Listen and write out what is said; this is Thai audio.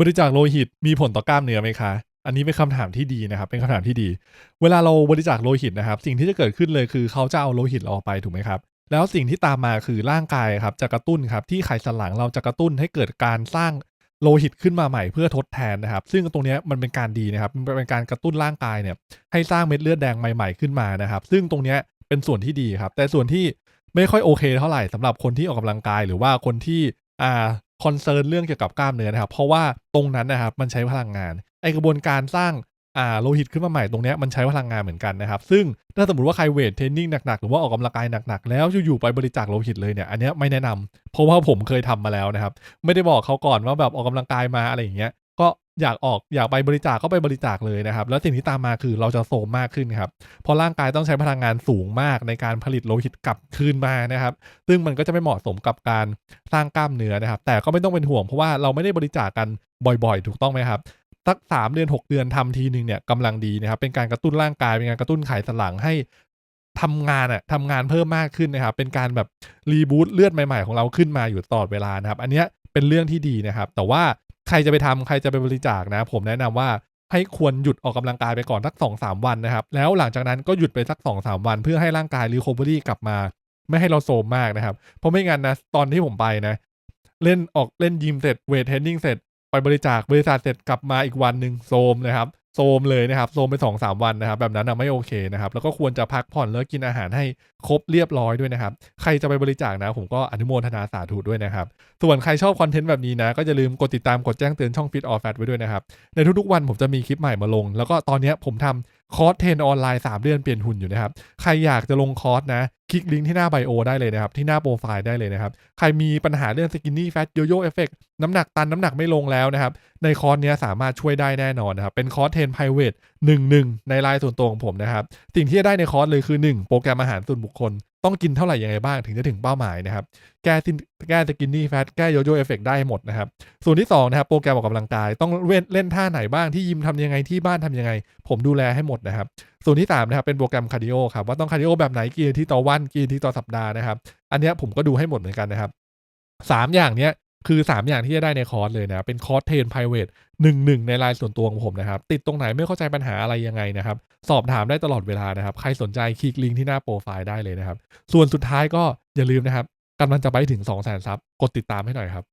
บริจาคโลหิตมีผลต่อกล้ามเนื้อไหมคะ อันนี้เป็นคำถามที่ดีนะครับ เป็นคำถามที่ดี เวลาเราบริจาคโลหิตนะครับ สิ่งที่จะเกิดขึ้นเลยคือเขาจะเอาโลหิตเราออกไปถูกไหมครับ แล้วสิ่งที่ตามมาคือร่างกายครับจะกระตุ้นครับที่ไขสันหลังเราจะกระตุ้นให้เกิดการสร้างโลหิตขึ้นมาใหม่เพื่อทดแทนนะครับ ซึ่งตรงนี้มันเป็นการดีนะครับมันเป็นการกระตุ้นร่างกายเนี่ยให้สร้างเม็ดเลือดแดงใหม่ ๆขึ้นมานะครับ ซึ่งตรงนี้เป็นส่วนที่ดีครับ แต่ส่วนที่ไม่ค่อยโอเคเท่าไหร่สำหรับคนที่ออกกำลังกายหรือว่าคนที่อ่า คอนเซิร์นเรื่องเกี่ยวกับกล้ามเนื้อนะครับ เพราะว่าตรงนั้นนะครับมันใช้พลังงาน ไอกระบวนการสร้างอ่าโลหิตขึ้นมาใหม่ตรงนี้มันใช้พลังงานเหมือนกันนะครับ ซึ่งถ้าสมมติว่าใครเวทเทรนนิ่งหนักๆ หรือว่าออกกำลังกายหนักๆ แล้วอยู่ๆไปบริจาคโลหิตเลยเนี่ยอันนี้ไม่แนะนำเพราะว่าผมเคยทำมาแล้วนะครับ ไม่ได้บอกเขาก่อนว่าแบบออกกำลังกายมาอะไรอย่างเงี้ยก็ อยากออกอยากไปบริจาคก็ไปบริจาคเลยนะครับ แล้วสิ่งที่ตามมาคือเราจะโทรมมากขึ้นครับเพราะร่างกายต้องใช้พลังงานสูงมากในการผลิตโลหิตกลับคืนมานะครับ ซึ่งมันก็จะไม่เหมาะสมกับการสร้างกล้ามเนื้อนะครับ แต่ก็ไม่ต้องเป็นห่วงเพราะว่าเราไม่ได้บริจาคกันบ่อยๆ ถูกต้องไหมครับสักสามเดือน6เดือนทำทีหนึ่งเนี่ยกำลังดีนะครับ เป็นการกระตุ้นร่างกายเป็นการกระตุ้นไขสันหลังให้ทำงานอะทำงานเพิ่มมากขึ้นนะครับ เป็นการแบบรีบูตเลือดใหม่ๆของเราขึ้นมาอยู่ตลอดเวลานะครับ อันเนี้ยเป็นเรื่องที่ดีนะครับ แต่ว่า ใครจะไปทำใครจะไปบริจาคนะ ผมแนะนำว่าให้ควรหยุดออกกำลังกายไปก่อนสักสองสามวันนะครับ แล้วหลังจากนั้นก็หยุดไปสักสองสามวัน เพื่อให้ร่างกายรีคอเวอรี่กลับมา ไม่ให้เราโซมมากนะครับ เพราะไม่งั้นนะตอนที่ผมไปนะ เล่นออกเล่นยิมเสร็จเวทเทรนนิ่งเสร็จไปบริจาคบริษัทเสร็จกลับมาอีกวันหนึ่งโซมนะครับ โซมเลยนะครับโซมไปสองสามวันนะครับ แบบนั้นไม่โอเคนะครับ แล้วก็ควรจะพักผ่อนแล้วกินอาหารให้ครบเรียบร้อยด้วยนะครับ ใครจะไปบริจาคนะ ผมก็อนุโมทนาสาธุด้วยนะครับ ส่วนใครชอบคอนเทนต์แบบนี้นะ ก็อย่าลืมกดติดตามกดแจ้งเตือนช่อง Fit or Fat ไว้ด้วยนะครับ ในทุกๆวันผมจะมีคลิปใหม่มาลง แล้วก็ตอนนี้ผมทำคอร์สเทรนออนไลน์ 3 เดือนเปลี่ยนหุ่นอยู่นะครับ ใครอยากจะลงคอร์สนะ คลิกลิงก์ที่หน้าไบโอได้เลยนะครับ ที่หน้าโปรไฟล์ได้เลยนะครับ ใครมีปัญหาเรื่องสกินนี่แฟตโยโย่เอฟเฟกน้ำหนักตันน้ำหนักไม่ลงแล้วนะครับ ในคอร์สนี้สามารถช่วยได้แน่นอนนะครับ เป็นคอร์สเทรนไพรเวทหนึ่งหนึ่งในไลน์ส่วนตัวของผมนะครับ สิ่งที่จะได้ในคอร์สเลยคือ 1 โปรแกรมอาหารส่วนบุคคล ต้องกินเท่าไหร่ยังไงบ้างถึงจะถึงเป้าหมายนะครับ แก้แก้สกินนี่แฟตแก้โยโย่เอฟเฟกได้หมดนะครับ ส่วนที่2นะครับโปรแกรมออกกำลังกายต้องเล่นเล่นท่าไหนบ้างที่ยิมทำยังไงที่บ้านทำยังไง ผมดูแลให้หมดนะครับส่วนที่3นะครับเป็นโปรแกรมคาร์ดิโอครับว่าต้องคาร์ดิโอแบบไหนกี่นาทีต่อวันกินทีต่อสัปดาห์นะครับ อันนี้ผมก็ดูให้หมดเหมือนกันนะครับสามอย่างเนี้ยคือ 3 อย่างที่จะได้ในคอร์สเลยนะ เป็นคอร์สเทรนไพรเวทหนึ่งหนึ่งในรายส่วนตัวของผมนะครับ ติดตรงไหนไม่เข้าใจปัญหาอะไรยังไงนะครับ สอบถามได้ตลอดเวลานะครับ ใครสนใจคลิกลิงก์ที่หน้าโปรไฟล์ได้เลยนะครับ ส่วนสุดท้ายก็อย่าลืมนะครับกำลังจะไปถึง 2 0 0 0 0 0ซับกดติดตามให้หน่อยครับ